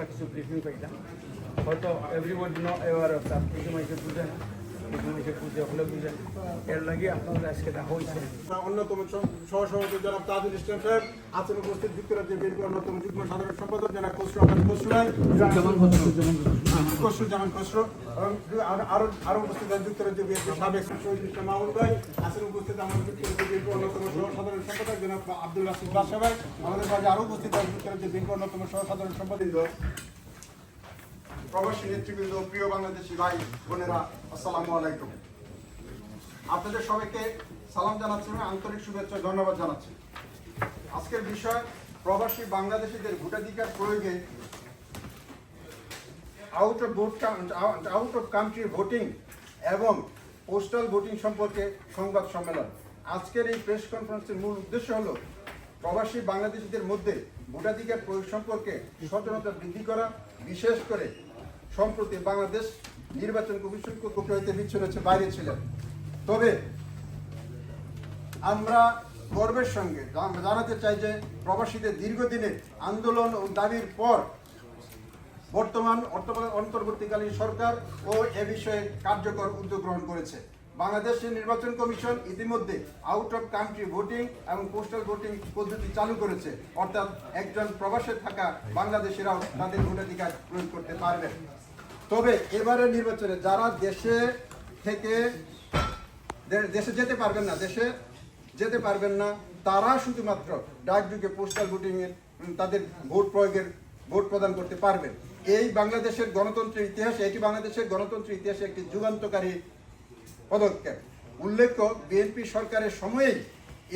কিছু ব্রিফিং পাইলাম হয়তো everybody know aware of that কিছু মানুষের বুঝে না কিছু অন্যতম সহসভাপতি জনাব তাজুল ইসলাম অন্যতম সাধারণ সম্পাদক জনাব খসরু আহমেদ খসরু খসরু জামান খসরু আরো- আরও উপস্থিত যুক্তরাজ্য বিএনপি সাবেক শহীদ ইসলাম মাহমুদ ভাই আছেন উপস্থিত আমাদের যুক্তরাজ্য বিএনপি অন্যতম সহ আমাদের মাঝে আরও উপস্থিত বিএনপি অন্যতম সহ সাধারণ সম্পাদক প্রবাসী নেতৃবৃন্দ, প্রিয় বাংলাদেশি ভাই, বোনেরা, আসসালামু আলাইকুম। আপনাদের সবাইকে সালাম জানাচ্ছি আন্তরিক শুভেচ্ছা ধন্যবাদ জানাচ্ছি। আজকের বিষয়, প্রবাসী বাংলাদেশিদের ভোটাধিকার প্রয়োগে out of vote out of country voting এবং পোস্টাল ভোটিং সম্পর্কে সংবাদ সম্মেলন। আজকের এই প্রেস কনফারেন্সের মূল উদ্দেশ্য হলো প্রবাসী বাংলাদেশিদের মধ্যে ভোটাধিকার প্রয়োগ সম্পর্কে সচেতনতা বৃদ্ধি করা, বিশেষ করে সম্প্রতি বাংলাদেশ নির্বাচন কমিশন কক্ষ হইতে বিচ্ছিন্ন হচ্ছে বাইরে ছিলেন। তবে আমরা গর্বের সঙ্গে জান- জানাতে চাই যে প্রবাসীদের দীর্ঘদিনের আন্দোলন ও দাবির পর বর্তমান অন্তর্বর্তীকালীন সরকার ও এ বিষয়ে কার্যকর উদ্যোগ গ্রহণ করেছে। বাংলাদেশের নির্বাচন কমিশন ইতিমধ্যে আউট অফ কান্ট্রি ভোটিং এবং পোস্টাল ভোটিং পদ্ধতি চালু করেছে। অর্থাৎ একজন প্রবাসে থাকা বাংলাদেশিরাও তাদের ভোটাধিকার প্রয়োগ করতে পারবেন তবে এবারে নির্বাচনে যারা দেশে থেকে দেশে যেতে পারবেন না, দেশে যেতে পারবেন না, তারা শুধুমাত্র ডাকযুগে পোস্টাল ভোটিং এর তাদের ভোট প্রয়োগের ভোট প্রদান করতে পারবেন এই বাংলাদেশের গণতন্ত্রের ইতিহাসে, এটি বাংলাদেশের গণতন্ত্রের ইতিহাসে একটি যুগান্তকারী পদক্ষেপ। উল্লেখ্য বিএনপি সরকারের সময়েই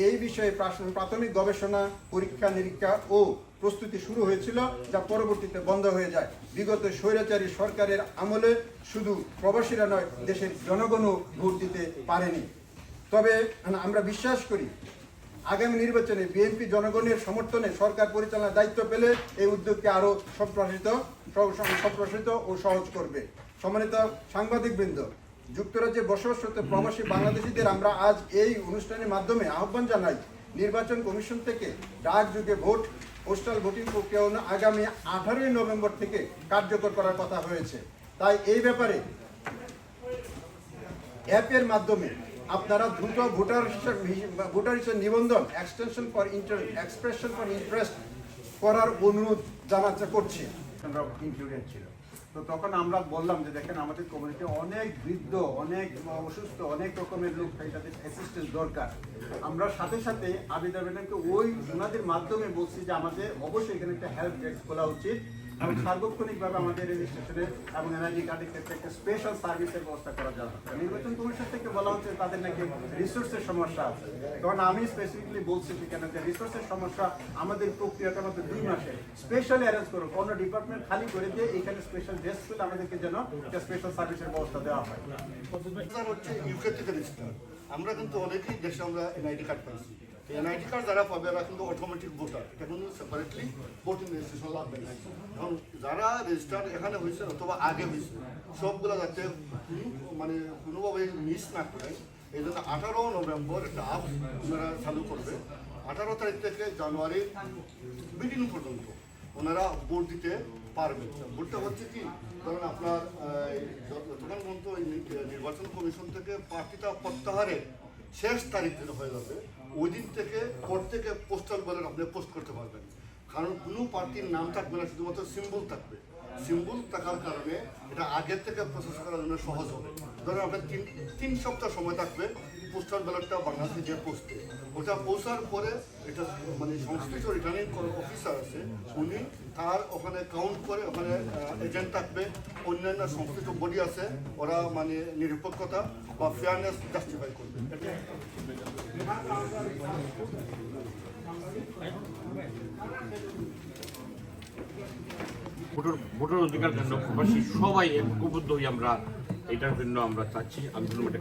এই বিষয়ে প্রাথমিক গবেষণা, পরীক্ষা, নিরীক্ষা ও প্রস্তুতি শুরু হয়েছিল, যা পরবর্তীতে বন্ধ হয়ে যায়। বিগত স্বৈরাচারী সরকারের আমলে শুধু প্রবাসীরা নয়, দেশের জনগণও ভোট দিতে পারেনি। তবে আমরা বিশ্বাস করি, আগামী নির্বাচনে বিএনপি জনগণের সমর্থনে সরকার পরিচালনার দায়িত্ব পেলে এই উদ্যোগকে আরও সম্প্রসারিত সম্প্রসারিত ও সহজ করবে। সম্মানিত সাংবাদিকবৃন্দ যুক্তরাজ্যে বসবাসরত প্রবাসী বাংলাদেশিদের আমরা আজ এই অনুষ্ঠানের মাধ্যমে আহ্বান জানাই নির্বাচন কমিশন থেকে ডাক যুগে ভোট, পোস্টাল ভোটিং প্রক্রিয়া আগামী আঠারোই নভেম্বর থেকে কার্যকর করার কথা হয়েছে। তাই এই ব্যাপারে অ্যাপের মাধ্যমে আপনারা দ্রুত ভোটার হিসাব ভোটার হিসেবে নিবন্ধন extension for inter expression for interest করার অনুরোধ জানাতে করছি। ইনক্লুডেড ছিল তো তখন আমরা বললাম যে দেখেন, আমাদের কমিউনিটি অনেক বৃদ্ধ, অনেক অসুস্থ, অনেক রকমের লোক তাই তাদের অ্যাসিস্ট্যান্স দরকার। আমরা সাথে সাথে আবিদা আবেদনকে ওই ওনাদের মাধ্যমে বলছি যে আমাদের অবশ্যই এখানে একটা হেল্প ডেস্ক খোলা উচিত। এবং সার্বক্ষণিকভাবে আমাদের রেজিস্ট্রেশনের এবং এনআইডি কার্ডের ক্ষেত্রে একটা স্পেশাল সার্ভিসের ব্যবস্থা করা যাবে। নির্বাচন কমিশন থেকে বলা হচ্ছে তাদের নাকি রিসোর্সের সমস্যা আছে। তখন আমি স্পেসিফিকলি বলছি সেখানে যে রিসোর্সের সমস্যা আমাদের প্রক্রিয়াটা মধ্যে দুই মাসে। স্পেশালি অ্যারেঞ্জ করুন, কোনো ডিপার্টমেন্ট খালি করে দিয়ে এখানে স্পেশাল ডেস্ক খুলে আমাদেরকে যেন একটা স্পেশাল সার্ভিসের ব্যবস্থা দেওয়া হয়। হচ্ছে ইউকে থেকে আমরা কিন্তু অনেকেই দেশে আমরা এনআইডি কার্ড পাইছি এনআইডি কার্ড যারা পাবে, এরা কিন্তু অটোমেটিক ভোটার এটা কিন্তু সেপারেটলি ভোটিং রেজিস্ট্রেশন লাগবে না। এবং যারা রেজিস্টার এখানে হয়েছে অথবা আগে হয়েছে, সবগুলো যাতে মানে কোনোভাবে মিস না করে, এই জন্য আঠারো নভেম্বর একটা আপ ওনারা চালু করবে। আঠারো তারিখ থেকে জানুয়ারি বিগিনিং পর্যন্ত ওনারা ভোট দিতে পারবেন ভোটটা হচ্ছে কি, ধরুন আপনার যতক্ষণ পর্যন্ত নির্বাচন কমিশন থেকে প্রার্থীতা প্রত্যাহারের শেষ তারিখ যেন হয়ে যাবে ওই দিন থেকে পর থেকে পোস্টাল ব্যালট আপনি পোস্ট করতে পারবেন। কারণ কোনো পার্টির নাম থাকবে না, শুধুমাত্র সিম্বল থাকবে। সিম্বল থাকার কারণে এটা আগের থেকে প্রসেস করার জন্য সহজ হবে। ধরুন আপনার তিন তিন সপ্তাহ সময় থাকবে পোস্টাল ব্যালটটা বাংলাদেশে যে পোস্টে ওটা পৌঁছার পরে এটা মানে সংশ্লিষ্ট রিটার্নিং অফিসার আছে, উনি তার ওখানে কাউন্ট করে ওখানে এজেন্ট থাকবে, অন্যান্য সংশ্লিষ্ট বডি আছে, ওরা মানে নিরপেক্ষতা বা ফেয়ারনেস জাস্টিফাই করবে। এটা ভোটার ভোটার অধিকার জন্য প্রবাসী সবাই ঐক্যবদ্ধ হয়ে আমরা এটার জন্য আমরা চাচ্ছি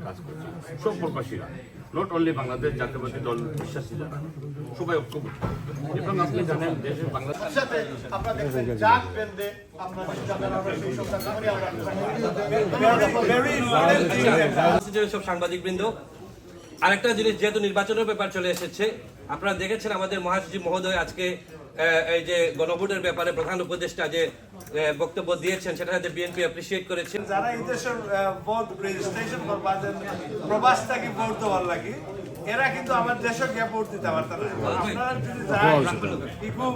কাজ করছি। সব প্রবাসীরা নট অনলি বাংলাদেশ জাতীয়বাদী দল বিশ্বাসী যারা সবাই ঐক্যবদ্ধ। এবং আপনি জানেন দেশের বাংলাদেশ আমরা সেই সব সাংবাদিকবৃন্দ আরেকটা জিনিস যেহেতু নির্বাচনের ব্যাপার চলে এসেছে আপনারা দেখেছেন আমাদের মহাসচিব মহোদয় আজকে এই যে গণভোটের ব্যাপারে প্রধান উপদেষ্টা যে বক্তব্য দিয়েছেন সেটা হয়তো বিএনপি অ্যাপ্রিসিয়েট করেছে যারা এই দেশের ভোট রেজিস্ট্রেশন করবা প্রবাস থাকি ভোট দেওয়ার লাগি এরা কিন্তু আমার দেশে গিয়ে ভোট দিতে পারতাম না। আপনারা যদি যায় ইকু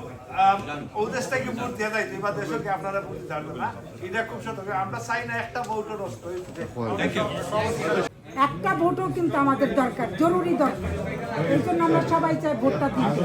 ও দেশ থেকে ভোট দিয়ে দেয় বা দেশে গিয়ে আপনারা ভোট দিতে পারবেন না। এটা খুব সতর্ক আমরা চাই না একটা ভোটও নষ্ট একটা ভোটও কিন্তু আমাদের দরকার জরুরি দরকার। এই জন্য আমরা সবাই চাই ভোটটা দিতে।